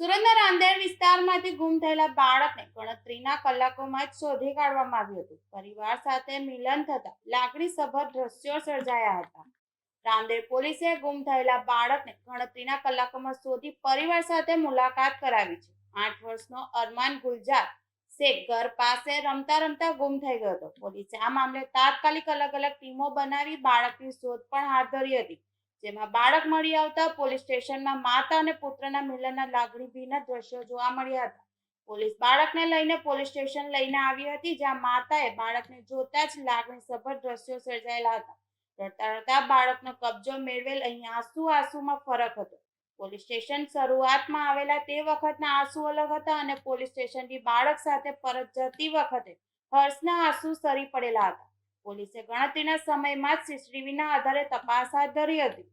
સુરતના રાંદેર વિસ્તારમાંથી ગુમ થયેલા બાળકને ગણતરીના કલાકોમાં જ શોધી કાઢવામાં આવ્યું હતું. પરિવાર સાથે મિલન થતા લાગણીસભર દ્રશ્યો સર્જાયા હતા. રામદેવ પોલીસે ગુમ થયેલા બાળકને ગણતરીના કલાકોમાં શોધી પરિવાર સાથે મુલાકાત કરાવી છે. આઠ વર્ષનો અરમાન ગુલજાર શેખ ઘર પાસે રમતા રમતા ગુમ થઈ ગયો હતો. પોલીસે આ મામલે તાત્કાલિક અલગ અલગ ટીમો બનાવી બાળકની શોધ પણ હાથ ધરી હતી. જેમાં બાળક મળી આવતા પોલીસ સ્ટેશનમાં માતા અને પુત્રના મિલનના લાગણીભીના દ્રશ્યો જોવા મળ્યા હતા. પોલીસ બાળકને લઈને પોલીસ સ્ટેશન લઈને આવી હતી, જ્યાં માતાએ બાળકને જોતા જ લાગણીસભર દ્રશ્યો સર્જાયેલા હતા. રડતા રડતા બાળકનો કબજો મેળવેલ અહીં આંસુ આંસુમાં ફરક હતો. પોલીસ સ્ટેશન શરૂઆતમાં આવેલા તે વખતના આંસુ અલગ હતા અને પોલીસ સ્ટેશનથી બાળક સાથે પરત જતી વખતે હર્ષના આંસુ સરી પડેલા હતા. પોલીસે ગણતરીના સમયમાં જ સીસીટીવીના આધારે તપાસ હાથ ધરી હતી.